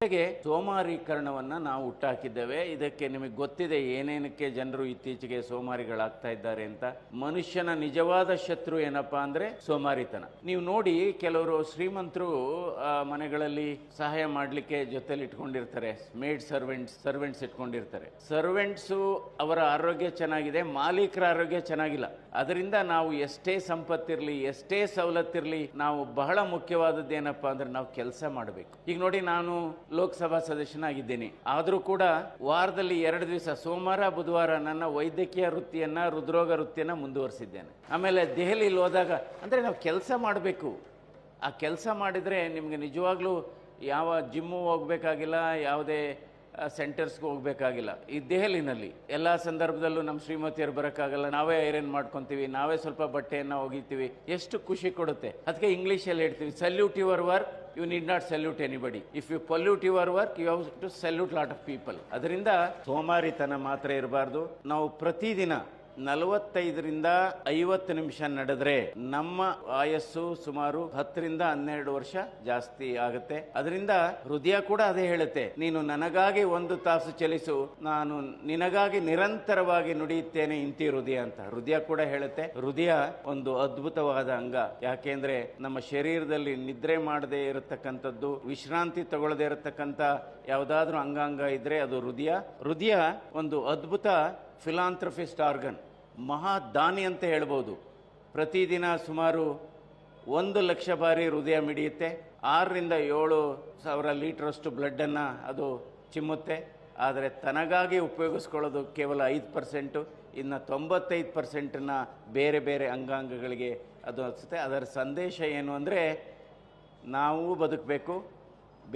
ಜೊತೆಗೆ ಸೋಮಾರೀಕರಣವನ್ನು ನಾವು ಹುಟ್ಟಾಕಿದ್ದೇವೆ. ಇದಕ್ಕೆ ನಿಮಗೆ ಗೊತ್ತಿದೆ ಏನೇನಕ್ಕೆ ಜನರು ಇತ್ತೀಚೆಗೆ ಸೋಮಾರಿಗಳಾಗ್ತಾ ಇದ್ದಾರೆ ಅಂತ. ಮನುಷ್ಯನ ನಿಜವಾದ ಶತ್ರು ಏನಪ್ಪಾ ಅಂದ್ರೆ ಸೋಮಾರಿತನ. ನೀವು ನೋಡಿ ಕೆಲವರು ಶ್ರೀಮಂತರು ಮನೆಗಳಲ್ಲಿ ಸಹಾಯ ಮಾಡಲಿಕ್ಕೆ ಜೊತೆಲಿ ಇಟ್ಕೊಂಡಿರ್ತಾರೆ. ಮೇಡ್ ಸರ್ವೆಂಟ್ಸ್ ಸರ್ವೆಂಟ್ಸ್ ಇಟ್ಕೊಂಡಿರ್ತಾರೆ. ಸರ್ವೆಂಟ್ಸು ಅವರ ಆರೋಗ್ಯ ಚೆನ್ನಾಗಿದೆ, ಮಾಲೀಕರ ಆರೋಗ್ಯ ಚೆನ್ನಾಗಿಲ್ಲ. ಅದರಿಂದ ನಾವು ಎಷ್ಟೇ ಸಂಪತ್ತಿರಲಿ, ಎಷ್ಟೇ ಸವಲತ್ತಿರಲಿ, ನಾವು ಬಹಳ ಮುಖ್ಯವಾದದ್ದು ಏನಪ್ಪಾ ಅಂದ್ರೆ ನಾವು ಕೆಲಸ ಮಾಡಬೇಕು. ಈಗ ನೋಡಿ ನಾನು ಲೋಕಸಭಾ ಸದಸ್ಯನಾಗಿದ್ದೇನೆ. ಆದರೂ ಕೂಡ ವಾರದಲ್ಲಿ ಎರಡು ದಿವಸ ಸೋಮವಾರ, ಬುಧವಾರ ನನ್ನ ವೈದ್ಯಕೀಯ ವೃತ್ತಿಯನ್ನು, ಹೃದ್ರೋಗ ವೃತ್ತಿಯನ್ನು ಮುಂದುವರಿಸಿದ್ದೇನೆ. ಆಮೇಲೆ ದೆಹಲಿಯಲ್ಲಿ ಹೋದಾಗ, ಅಂದರೆ ನಾವು ಕೆಲಸ ಮಾಡಬೇಕು. ಆ ಕೆಲಸ ಮಾಡಿದರೆ ನಿಮಗೆ ನಿಜವಾಗ್ಲೂ ಯಾವ ಜಿಮ್ಮು ಹೋಗಬೇಕಾಗಿಲ್ಲ, ಯಾವುದೇ ಸೆಂಟರ್ಸ್ಗೆ ಹೋಗಬೇಕಾಗಿಲ್ಲ. ಈ ದೆಹಲಿನಲ್ಲಿ ಎಲ್ಲ ಸಂದರ್ಭದಲ್ಲೂ ನಮ್ಮ ಶ್ರೀಮತಿಯರು ಬರೋಕ್ಕಾಗಲ್ಲ. ನಾವೇ ಐರನ್ ಮಾಡ್ಕೊತೀವಿ, ನಾವೇ ಸ್ವಲ್ಪ ಬಟ್ಟೆಯನ್ನು ಒಗಿತೀವಿ. ಎಷ್ಟು ಖುಷಿ ಕೊಡುತ್ತೆ. ಅದಕ್ಕೆ ಇಂಗ್ಲೀಷಲ್ಲಿ ಹೇಳ್ತೀವಿ salute your work you need not salute anybody if you pollute your work you have to salute lot of people ಅದರಿಂದ ಸೋಮಾರಿತನ ಮಾತ್ರ ಇರಬಾರ್ದು. ನಾವು ಪ್ರತಿದಿನ ನಲವತ್ತೈದರಿಂದ ಐವತ್ತು ನಿಮಿಷ ನಡೆದ್ರೆ ನಮ್ಮ ಆಯಸ್ಸು ಸುಮಾರು ಹತ್ತರಿಂದ ಹನ್ನೆರಡು ವರ್ಷ ಜಾಸ್ತಿ ಆಗುತ್ತೆ. ಅದರಿಂದ ಹೃದಯ ಕೂಡ ಅದೇ ಹೇಳುತ್ತೆ. ನೀನು ನನಗಾಗಿ ಒಂದು ತಾಸು ಚಲಿಸು, ನಾನು ನಿನಗಾಗಿ ನಿರಂತರವಾಗಿ ನುಡಿಯುತ್ತೇನೆ ಇಂತಿ ಹೃದಯ ಅಂತ. ಹೃದಯ ಕೂಡ ಹೇಳುತ್ತೆ. ಹೃದಯ ಒಂದು ಅದ್ಭುತವಾದ ಅಂಗ. ಯಾಕೆಂದ್ರೆ ನಮ್ಮ ಶರೀರದಲ್ಲಿ ನಿದ್ರೆ ಮಾಡದೇ ಇರತಕ್ಕಂಥದ್ದು, ವಿಶ್ರಾಂತಿ ತಗೊಳ್ಳದೇ ಇರತಕ್ಕಂಥ ಯಾವುದಾದ್ರೂ ಅಂಗಾಂಗ ಇದ್ರೆ ಅದು ಹೃದಯ. ಹೃದಯ ಒಂದು ಅದ್ಭುತ ಫಿಲಾಂಥ್ರಫಿಸ್ಟ್ ಆರ್ಗನ್. ಮಹಾದಾನಿ ಅಂತ ಹೇಳ್ಬೋದು. ಪ್ರತಿದಿನ ಸುಮಾರು ಒಂದು ಲಕ್ಷ ಬಾರಿ ಹೃದಯ ಮಿಡಿಯುತ್ತೆ. ಆರರಿಂದ ಏಳು ಸಾವಿರ ಲೀಟ್ರಷ್ಟು ಬ್ಲಡ್ಡನ್ನು ಅದು ಚಿಮ್ಮುತ್ತೆ. ಆದರೆ ತನಗಾಗಿ ಉಪಯೋಗಿಸ್ಕೊಳ್ಳೋದು ಕೇವಲ ಐದು ಪರ್ಸೆಂಟು, ಇನ್ನು ತೊಂಬತ್ತೈದು ಪರ್ಸೆಂಟನ್ನು ಬೇರೆ ಬೇರೆ ಅಂಗಾಂಗಗಳಿಗೆ ಅದು ಅನಿಸುತ್ತೆ ಅದರ ಸಂದೇಶ ಏನು ಅಂದರೆ, ನಾವು ಬದುಕಬೇಕು,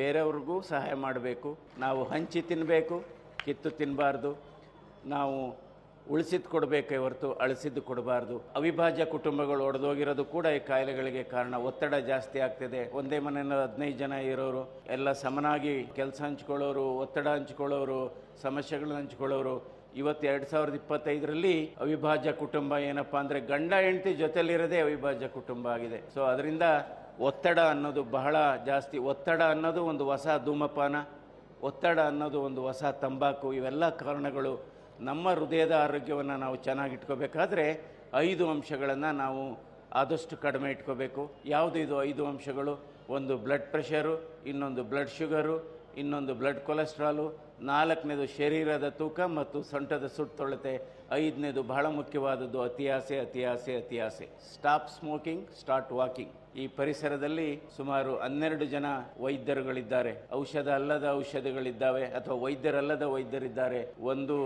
ಬೇರೆಯವ್ರಿಗೂ ಸಹಾಯ ಮಾಡಬೇಕು, ನಾವು ಹಂಚಿ ತಿನ್ನಬೇಕು, ಕಿತ್ತು ತಿನ್ನಬಾರ್ದು, ನಾವು ಉಳಿಸಿದ್ದು ಕೊಡಬೇಕೇ ಹೊರತು ಅಳಿಸಿದ್ದು ಕೊಡಬಾರ್ದು. ಅವಿಭಾಜ್ಯ ಕುಟುಂಬಗಳು ಒಡೆದೋಗಿರೋದು ಕೂಡ ಈ ಕಾಯಿಲೆಗಳಿಗೆ ಕಾರಣ. ಒತ್ತಡ ಜಾಸ್ತಿ ಆಗ್ತಿದೆ. ಒಂದೇ ಮನೆಯಲ್ಲಿ ಹದಿನೈದು ಜನ ಇರೋರು, ಎಲ್ಲ ಸಮನಾಗಿ ಕೆಲಸ ಹಂಚ್ಕೊಳ್ಳೋರು, ಒತ್ತಡ ಹಂಚ್ಕೊಳ್ಳೋರು, ಸಮಸ್ಯೆಗಳನ್ನ ಹಂಚ್ಕೊಳ್ಳೋರು, ಇವತ್ತು ಎರಡು ಸಾವಿರದ ಇಪ್ಪತ್ತೈದರಲ್ಲಿ ಅವಿಭಾಜ್ಯ ಕುಟುಂಬ ಏನಪ್ಪಾ ಅಂದರೆ ಗಂಡ ಹೆಂಡತಿ ಜೊತೆಲಿರೋದೇ ಅವಿಭಾಜ್ಯ ಕುಟುಂಬ ಆಗಿದೆ. ಸೊ ಅದರಿಂದ ಒತ್ತಡ ಅನ್ನೋದು ಬಹಳ ಜಾಸ್ತಿ. ಒತ್ತಡ ಅನ್ನೋದು ಒಂದು ಹೊಸ ಧೂಮಪಾನ, ಒತ್ತಡ ಅನ್ನೋದು ಒಂದು ಹೊಸ ತಂಬಾಕು, ಇವೆಲ್ಲ ಕಾರಣಗಳು ನಮ್ಮ ಹೃದಯದ ಆರೋಗ್ಯವನ್ನು ನಾವು ಚೆನ್ನಾಗಿ ಇಟ್ಕೋಬೇಕಾದ್ರೆ ಐದು ಅಂಶಗಳನ್ನು ನಾವು ಆದಷ್ಟು ಕಡಿಮೆ ಇಟ್ಕೋಬೇಕು. ಯಾವುದು ಇದು ಐದು ಅಂಶಗಳು? ಒಂದು ಬ್ಲಡ್ ಪ್ರೆಷರು ಇನ್ನೊಂದು ಬ್ಲಡ್ ಶುಗರು ಇನ್ನೊಂದು ಬ್ಲಡ್ ಕೊಲೆಸ್ಟ್ರಾಲು ನಾಲ್ಕನೇದು ಶರೀರದ ತೂಕ ಮತ್ತು ಸೊಂಟದ ಸುಟ್ಟೊಳತೆ ಐದನೇದು ಬಹಳ ಮುಖ್ಯವಾದದ್ದು ಅತಿಯಾಸೆ ಅತಿಯಾಸೆ ಅತಿಯಾಸೆ ಸ್ಟಾಪ್ ಸ್ಮೋಕಿಂಗ್ ಸ್ಟಾರ್ಟ್ ವಾಕಿಂಗ್ ಈ ಪರಿಸರದಲ್ಲಿ ಸುಮಾರು ಹನ್ನೆರಡು ಜನ ವೈದ್ಯರುಗಳಿದ್ದಾರೆ. ಔಷಧ ಅಲ್ಲದ ಔಷಧಿಗಳಿದ್ದಾವೆ ಅಥವಾ ವೈದ್ಯರಲ್ಲದ ವೈದ್ಯರಿದ್ದಾರೆ. ಒಂದು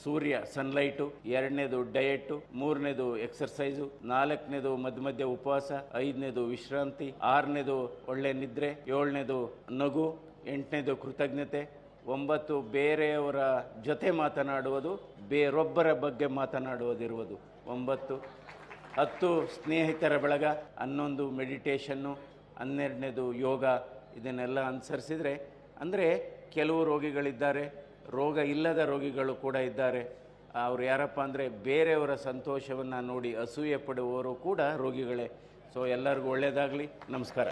ಸೂರ್ಯ ಸನ್ಲೈಟು ಎರಡನೇದು ಡಯಟು ಮೂರನೇದು ಎಕ್ಸರ್ಸೈಸು ನಾಲ್ಕನೇದು ಮಧ್ಯ ಮಧ್ಯ ಉಪವಾಸ, ಐದನೇದು ವಿಶ್ರಾಂತಿ, ಆರನೇದು ಒಳ್ಳೆ ನಿದ್ರೆ, ಏಳನೇದು ನಗು, ಎಂಟನೇದು ಕೃತಜ್ಞತೆ, ಒಂಬತ್ತು ಬೇರೆಯವರ ಜೊತೆ ಮಾತನಾಡುವುದು, ಬೇರೊಬ್ಬರ ಬಗ್ಗೆ ಮಾತನಾಡುವುದಿರುವುದು. ಒಂಬತ್ತು, ಹತ್ತು, ಸ್ನೇಹಿತರ ಬಳಗ, ಹನ್ನೊಂದು ಮೆಡಿಟೇಷನ್ನು ಹನ್ನೆರಡನೇದು ಯೋಗ, ಇದನ್ನೆಲ್ಲ ಅನುಸರಿಸಿದರೆ, ಅಂದರೆ ಕೆಲವು ರೋಗಿಗಳಿದ್ದಾರೆ ರೋಗ ಇಲ್ಲದ ರೋಗಿಗಳು ಕೂಡ ಇದ್ದಾರೆ. ಅವರು ಯಾರಪ್ಪ ಅಂದರೆ ಬೇರೆಯವರ ಸಂತೋಷವನ್ನು ನೋಡಿ ಅಸೂಯೆ ಪಡುವವರು ಕೂಡ ರೋಗಿಗಳೇ. ಸೊ ಎಲ್ಲರಿಗೂ ಒಳ್ಳೆಯದಾಗಲಿ ನಮಸ್ಕಾರ.